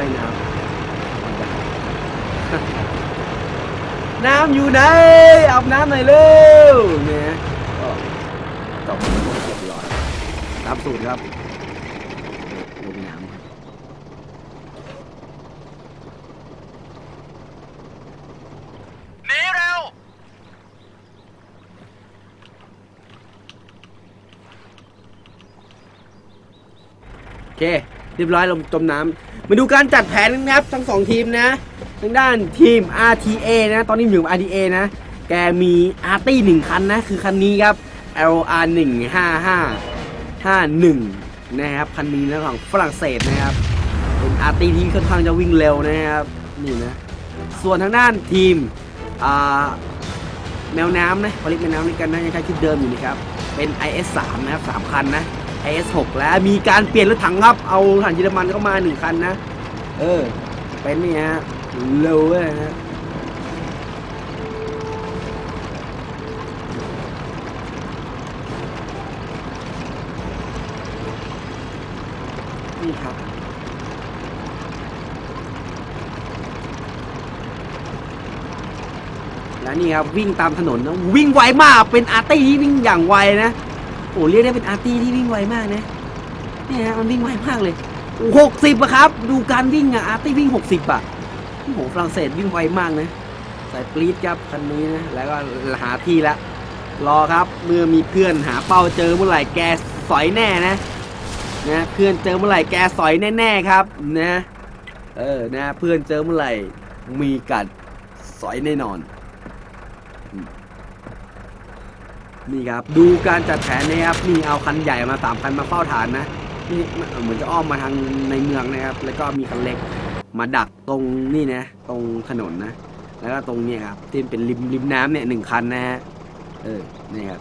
ไปน้ำน้ำอยู่ไหนอาบน้ำหน่อยเร็วเนี่ยก็จบเรียบร้อยตามสูตรครับลงน้ำครับหนีเร็วโอเคเรียบร้อยลงจมน้ำ มาดูการจัดแผนกันครับทั้งสองทีมนะทางด้านทีม RTA นะตอนนี้อยู่ RTA นะ แกมีอาร์ตี้หนึ่งคันนะคือคันนี้ครับ LR 1 5 5 5 1นะครับคันนี้นะของฝรั่งเศสนะครับเป็นอาร์ตี้ที่ค่อนข้างจะวิ่งเร็วนะครับนี่นะส่วนทางด้านทีมแมวน้ำนะผลิตแมวน้ำด้วยกันนะยังใช้ชุดเดิมอยู่นะครับเป็น IS 3นะครับสามคันนะ S6 แล้วมีการเปลี่ยนรถถังครับ เอาถังเยอรมันเข้ามาหนึ่งคันนะ เออ เป็นนี่ฮะเร็วเลยนะนี่ครับแล้วนี่ครับวิ่งตามถนนนะวิ่งไวมากเป็นอาร์ตี้ที่วิ่งอย่างไวนะ อ้เรียกได้เป็นอาร์ตี้ที่วิ่งไวมากนะเนี่ยฮะมันวิ่งไวมากเลยหกสิบอะครับ ดูการวิ่งอะอาร์ตี้วิ่งหกสิบอะโอ้โหฝรั่งเศสวิ่งไวมากนะสายปรีดครับคันนี้นะแล้วก็หาที่ละรอครับเมื่อมีเพื่อนหาเป้าเจอเมื่อไหร่แกสอยแน่นะนะเพื่อนเจอเมื่อไหร่แกสอยแน่ๆครับนะเออนะเพื่อนเจอเมื่อไหร่มีกัดสอยแน่นอน นี่ครับ ดูการจัดแผนนะครับนี่เอาคันใหญ่มาสามคันมาเฝ้าฐานนะนี่เหมือนจะอ้อมมาทางในเมืองนะครับ แล้วก็มีคันเล็กมาดักตรงนี่นะ ตรงถนนนะ แล้วก็ตรงนี้ครับที่เป็นริมริมน้ำเนี่ยหนึ่งคันนะฮะเออนี่ครับ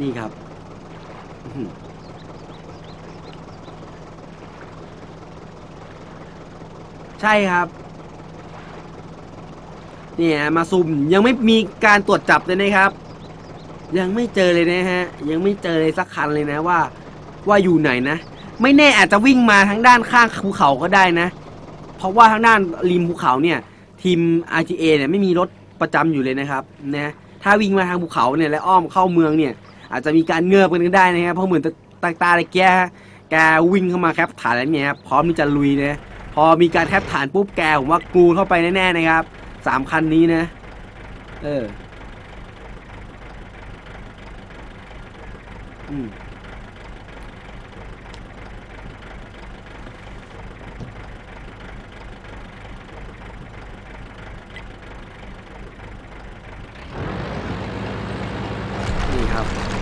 นี่ครับ ใช่ครับเนี่ยมาซุ่มยังไม่มีการตรวจจับเลยนะครับ ยังไม่เจอเลยนะฮะ ยังไม่เจอเลยสักคันเลยนะว่า ว่าอยู่ไหนนะ ไม่แน่อาจจะวิ่งมาทางด้านข้างภูเขาก็ได้นะ เพราะว่าทางด้านริมภูเขาเนี่ย ทีม RTA เนี่ยไม่มีรถประจำอยู่เลยนะครับนะถ้าวิ่งมาทางภูเขาเนี่ยและอ้อมเข้าเมืองเนี่ย อาจจะมีการเงือบกันก็ได้นะครับเพราะเหมือนตาตาตะแกแกวิ่งเข้ามาแคปฐานแล้วเนี่ยครับพร้อมที่จะลุยนะพอมีการแคปฐานปุ๊บแกผมว่ากรูเข้าไปแน่ๆนะครับสามคันนี้นะ เอออืมนี่ครับ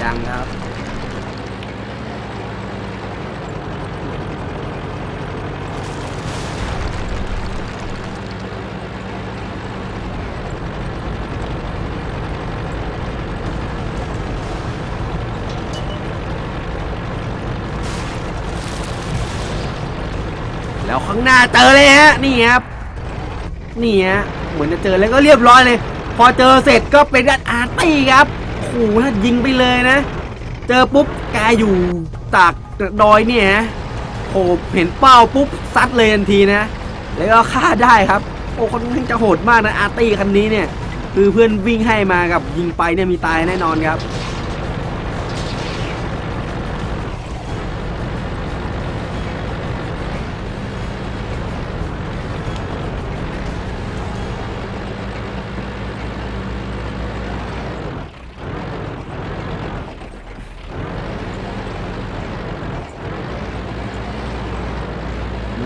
ยังครับแล้วข้างหน้าเจอเลยฮะนี่ครับนี่ฮะเหมือนจะเจอแล้วก็เรียบร้อยเลย พอเจอเสร็จก็เป็นด้านอาร์ตี้ครับ โอ้โหแล้วยิงไปเลยนะ เจอปุ๊บกายอยู่ตากดอยเนี่ยโอ้เห็นเป้าปุ๊บซัดเลยทันทีนะ แล้วก็ฆ่าได้ครับ โอ้คนนี้จะโหดมากนะอาร์ตี้คันนี้เนี่ย คือเพื่อนวิ่งให้มากับยิงไปเนี่ยมีตายแน่นอนครับ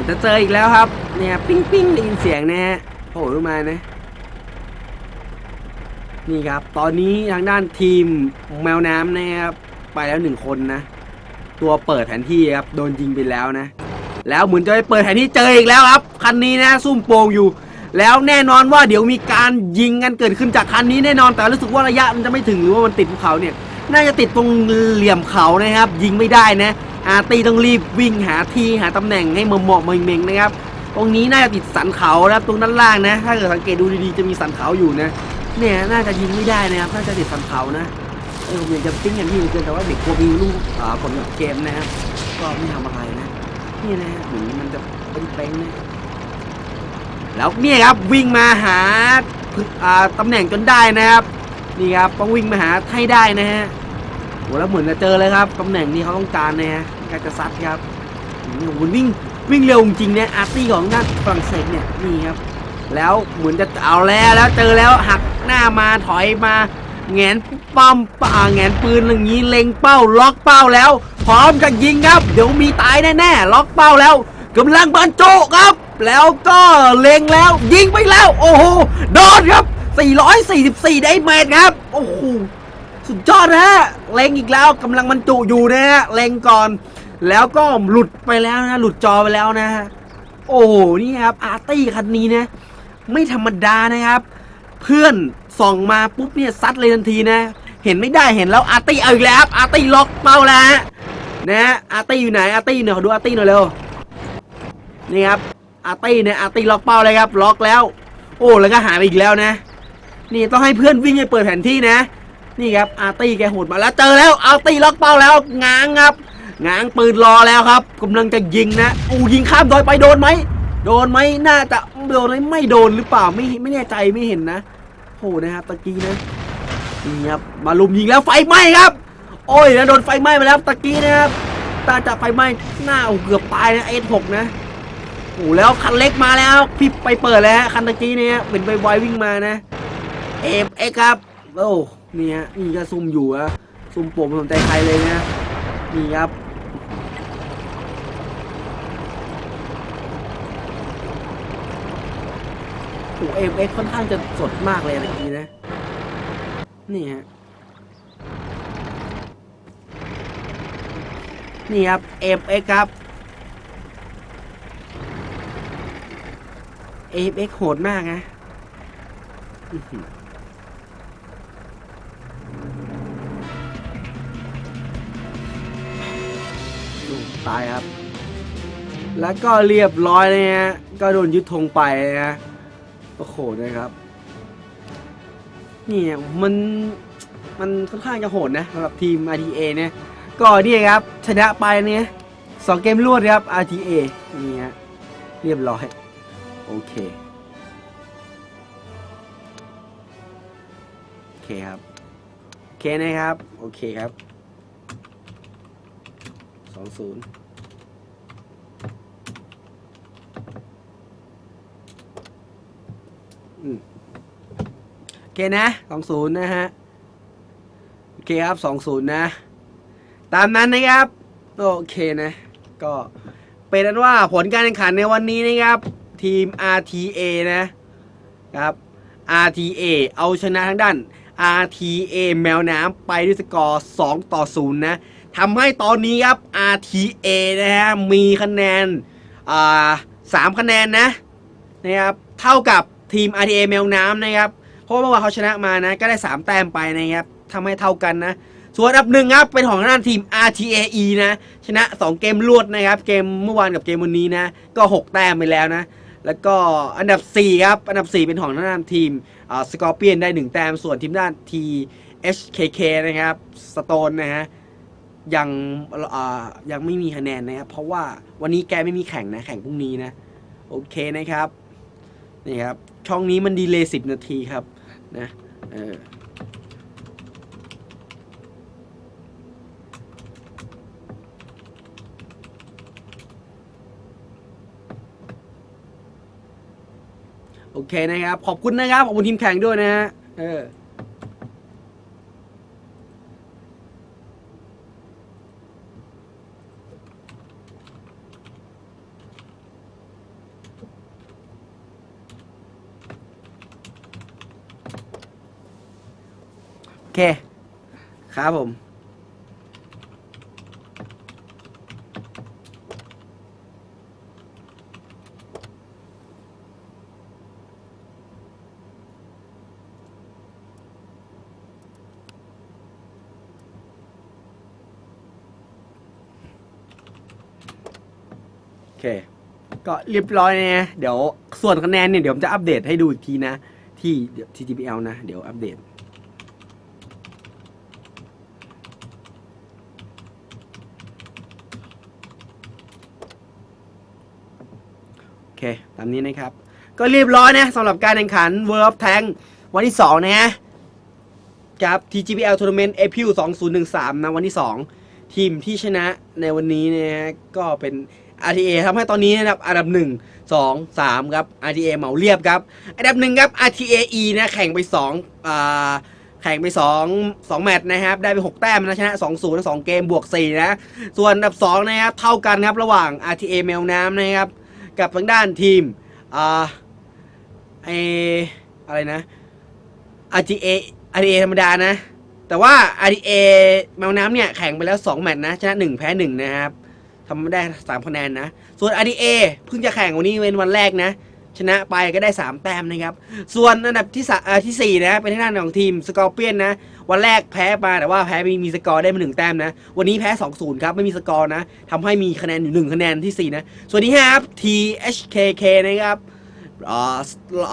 จะเจออีกแล้วครับ เนี่ย ปิ้งปิ้งได้ยินเสียงนะฮะโผล่ขึ้นมานะ นี่ครับ ตอนนี้ทางด้านทีมแมวน้ำนะครับ ไปแล้วหนึ่งคนนะ ตัวเปิดแผนที่ครับ โดนยิงไปแล้วนะ แล้วเหมือนจะไปเปิดแผนที่เจออีกแล้วครับ คันนี้นะ ซุ่มโป่งอยู่ แล้วแน่นอนว่าเดี๋ยวมีการยิงกันเกิดขึ้นจากคันนี้แน่นอน แต่รู้สึกว่าระยะมันจะไม่ถึงหรือว่ามันติดภูเขาเนี่ย น่าจะติดตรงเหลี่ยมเขานะครับ ยิงไม่ได้นะ อาร์ตี้ต้องรีบวิ่งหาที่หาตำแหน่งให้เหมาะเหมาะเมงๆนะครับ ตรงนี้น่าจะติดสันเขานะครับตรงด้านล่างนะ ถ้าเกิดสังเกตดูดีๆจะมีสันเขาอยู่นะ เนี่ยน่าจะยิงไม่ได้นะครับน่าจะติดสันเขานะเออผมอยากจะปิ้งกันที่เหลือเกินแต่ว่าเด็กกลัวมีลูกอ่ากับเกมนะครับก็ไม่ทำอะไรนะนี่นะหมือนมันจะเป็นเป้งนะแล้วเนี่ยครับวิ่งมาหาอ่าตำแหน่งจนได้นะครับ นี่ครับต้องวิ่งมาหาให้ได้นะฮะโหแล้วเหมือนจะเจอเลยครับตำแหน่งที่เขาต้องการนะฮะ การจะซัดครับนี่โอ้โหวิ่งวิ่งเร็วจริงๆนะอาร์ตี้ของด้านฝรั่งเศสเนี่ยนี่ครับ แล้วเหมือนจะเอาแล้วแล้วเจอแล้วหักหน้ามาถอยมาแงนป้อมป่าแงนปืนอย่างนี้เล็งเป้าล็อกเป้าแล้ว พร้อมจะยิงครับ เดี๋ยวมีตายแน่ๆล็อกเป้าแล้วกำลังบรรจุครับ แล้วก็เล็งแล้วยิงไปแล้ว โอ้โหโดนครับ 444 ได้เมตรครับ โอ้โห สุดยอดนะฮะเล็งอีกแล้วกำลังบรรจุอยู่นะฮะเล็งก่อน แล้วก็หลุดไปแล้วนะ หลุดจอไปแล้วนะฮะโอ้โหนี่ครับอาร์ตี้คันนี้นะ ไม่ธรรมดานะครับ เพื่อนส่องมาปุ๊บเนี่ยซัดเลยทันทีนะ เห็นไม่ได้เห็นแล้วอาร์ตี้เอาอีกแล้วครับอาร์ตี้ล็อกเป้าแล้วฮะนะฮะอาร์ตี้อยู่ไหนอาร์ตี้เนี่ยขอดูอาร์ตี้หน่อยเร็วนี่ครับอาร์ตี้เนี่ยอาร์ตี้ล็อกเป้าเลยครับล็อกแล้ว โอ้แล้วก็หายไปอีกแล้วนะ นี่ต้องให้เพื่อนวิ่งไปเปิดแผนที่นะ นี่ครับอาร์ตี้แกโหดมาแล้วเจอแล้วอาร์ตี้ล็อกเป้าแล้วง้างครับง้างปืนรอแล้วครับกำลังจะยิงนะอู้ยิงข้ามดอยไปโดนไหมโดนไหมน่าจะโดนไหมไม่โดนหรือเปล่าไม่ไม่แน่ใจไม่เห็นนะโหนะครับตะกี้นะนี่ครับมาลุมยิงแล้วไฟไหม้ครับ โอ้ยแล้วโดนไฟไหม้มาแล้วตะกี้นะครับตาจะไฟไหม้หน้าเกือบตายนะเอสหกนะโอ้แล้วคันเล็กมาแล้วพี่ไปเปิดแล้วคันตะกี้เนี่ยเป็นไวๆวิ่งมานะเอฟเอ็กครับโอ้ นี่ฮะนี่ก็ซุ่มอยู่อะซุ่มโป่งไม่สนใจใครเลยนะนี่ครับโอ้เอฟเอ็กค่อนข้างจะสดมากเลยอะไรนี้นะนี่ฮะนี่ครับเอฟเอ็กครับเอฟเอ็กโหดมากนะ ตายครับ แล้วก็เรียบร้อยเลยฮะก็โดนยึดธงไปนะฮะโอ้โหนะครับนี่มันมันค่อนข้างจะโหดนะสำหรับทีม RTA เนี่ยก็นี่ครับชนะไปเนี่ยสองเกมรวดครับ RTA นี่ฮะเรียบร้อย โอเค โอเคครับ โอเคนะครับ โอเคครับ สองศูนย์โอเคนะสองศูนย์นะฮะ โอเคครับสองศูนย์นะ ตามนั้นนะครับ โอเคนะ ก็เป็นนั้นว่าผลการแข่งขันในวันนี้นะครับ ทีม RTA นะครับ RTA เอาชนะทางด้าน RTA แมวน้ำไปด้วยสกอร์ 2 ต่อ 0 นะ ทำให้ตอนนี้ครับ RTA นะฮะมีคะแนนสามคะแนนนะนะครับเท่ากับทีม RTA แมวน้ำนะครับ เพราะเมื่อวานเขาชนะมานะ ก็ได้ 3 แต้มไปนะครับทำให้เท่ากันนะ ส่วนอันดับหนึ่งครับเป็นของด้านทีม RTAE นะ ชนะ 2 เกมรวดนะครับ เกมเมื่อวานกับเกมวันนี้นะ ก็ 6 แต้มไปแล้วนะ แล้วก็อันดับ 4 ครับ อันดับ 4 เป็นของทางด้านทีมสกอร์เปียนได้ 1 แต้ม ส่วนทีมด้าน THKK นะครับสโตนนะฮะ ยังยังไม่มีคะแนนนะครับเพราะว่าวันนี้แกไม่มีแข่งนะแข่งพรุ่งนี้นะ โอเคนะครับนี่ครับ ช่องนี้มันดีเลย์สิบนาทีครับนะเออโอเคนะครับ ขอบคุณนะครับ ขอบคุณทีมแข่งด้วยนะฮะเออ เค ครับผม โอเค ก็เรียบร้อยนะ เดี๋ยวส่วนคะแนนเนี่ย เดี๋ยวผมจะอัปเดตให้ดูอีกทีนะ ที่ TGPL นะ เดี๋ยวอัปเดต ตามนี้นะครับ ก็เรียบร้อยนะสำหรับการแข่งขัน World of Tank วันที่ 2 นะฮะกับ TGPL Tournament April 2013 นะวันที่ 2 ทีมที่ชนะในวันนี้นะฮะก็เป็น RTA ทำให้ตอนนี้นะครับอันดับ 1 2 3 ครับ RTA เหมาเรียบครับ อันดับหนึ่งครับ RTA E นะแข่งไป2อ่าแข่งไป2 2แมตช์นะครับ ได้ไป 6 แต้มนะชนะ 2 0 2 เกมบวก 4 นะ ส่วนอันดับ 2 นะครับ เท่ากันครับ ระหว่าง RTA แมวน้ำนะครับ กับทางด้านทีมอ่าไออะไรนะ RTA RTA ธรรมดานะ แต่ว่า RTA แมวน้ำเนี่ยแข่งไปแล้ว 2 แมตช์นะ ชนะ 1 แพ้ 1 นะครับทำได้ 3 คะแนนนะ ส่วน RTA เพิ่งจะแข่งวันนี้เป็นวันแรกนะ ชนะไปก็ได้ 3 แต้มนะครับ ส่วนอันดับที่สาอ่าที่ 4 นะ เป็นทางด้านของทีมสกอร์เปียนนะ วันแรกแพ้มาแต่ว่าแพ้มีมีสกอร์ได้มาหนึ่งแต้มนะ วันนี้แพ้2-0ครับไม่มีสกอร์นะทำให้มีคะแนนอยู่1คะแนนที่ 4 นะ ส่วนที่5ครับ THKK นะครับอ่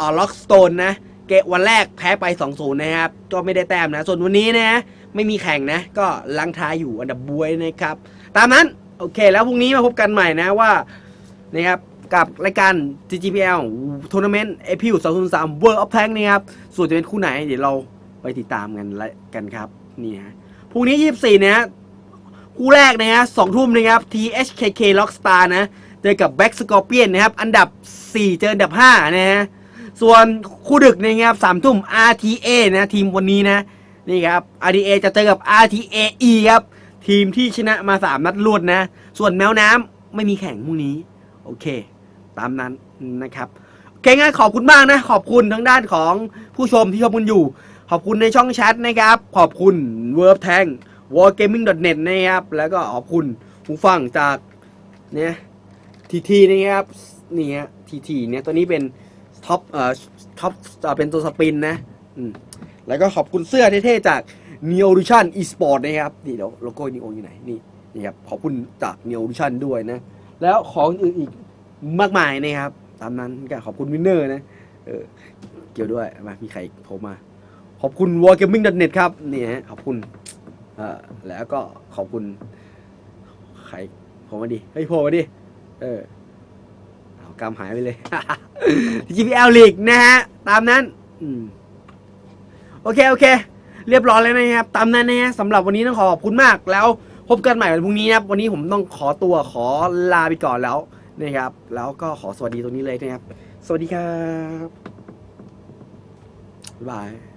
าล็อกสโตนนะเกวันแรกแพ้ไป 2-0 นะครับ ก็ไม่ได้แต้มนะ ส่วนวันนี้นะไม่มีแข่งนะ ก็ลังท้ายอยู่อันดับบวยนะครับ ตามนั้น โอเค แล้วพรุ่งนี้มาพบกันใหม่นะว่านะครับกับรายการ TGPL Tournament April 2003 World of Tank นะครับ ส่วนจะเป็นคู่ไหนเดี๋ยวเรา ไปติดตามกันและกันครับนี่ฮะพรุ่งนี้ 24นะฮะคู่แรกนะฮะสองทุ่มนะครับ THKK Rockstar นะเจอกับ Black Scorpion นะครับ อันดับ 4 เจออันดับ 5 นะฮะส่วนคู่ดึกนะครับสามทุ่ม RTA นะทีมวันนี้นะนี่ครับ RTA จะเจอกับ RTA E ครับ ทีมที่ชนะมา 3 นัดรวดนะ ส่วนแมวน้ำไม่มีแข่งพรุ่งนี้ โอเค ตามนั้นนะครับโอเคงั้นขอบคุณมากนะ ขอบคุณทั้งด้านของผู้ชมที่ชมกันอยู่ ขอบคุณในช่องแชทนะครับ ขอบคุณ w o r d t a n k wargaming.net นะครับ แล้วก็ขอบคุณผู้ฟังจากเนี่ยทีทีนะครับนี่ฮะทีทีเนี่ยตัวนี้เป็นท็อปเอ่อท็อปเอ่อเป็นตัวสปินนะอืมแล้วก็ขอบคุณเสื้อเท่ๆจาก Neo Vision Esport นะครับนี่เดี๋ยวโลโก้ Neo อยู่ไหนนี่นี่ครับขอบคุณจาก Neo Vision ด้วยนะ แล้วของอื่นอีกมากมายนะครับ ตามนั้นก็ขอบคุณวินเนอร์นะเออเกี่ยวด้วยมามีใครโทรมา ขอบคุณ wargaming.net ครับนี่ฮะขอบคุณเอ่อแล้วก็ขอบคุณใครโทรมาดิเฮ้ยโทรมาดิเออเอากำหายไปเลย GPL League นะฮะตามนั้นอืมโอเคโอเค เรียบร้อยแล้วนะครับ ตามนั้นนะฮะสำหรับวันนี้ต้องขอขอบคุณมากแล้วพบกันใหม่วันพรุ่งนี้นะครับ วันนี้ผมต้องขอตัวขอลาไปก่อนแล้วนะครับ แล้วก็ขอสวัสดีตรงนี้เลยนะครับ สวัสดีครับ บ๊ายบาย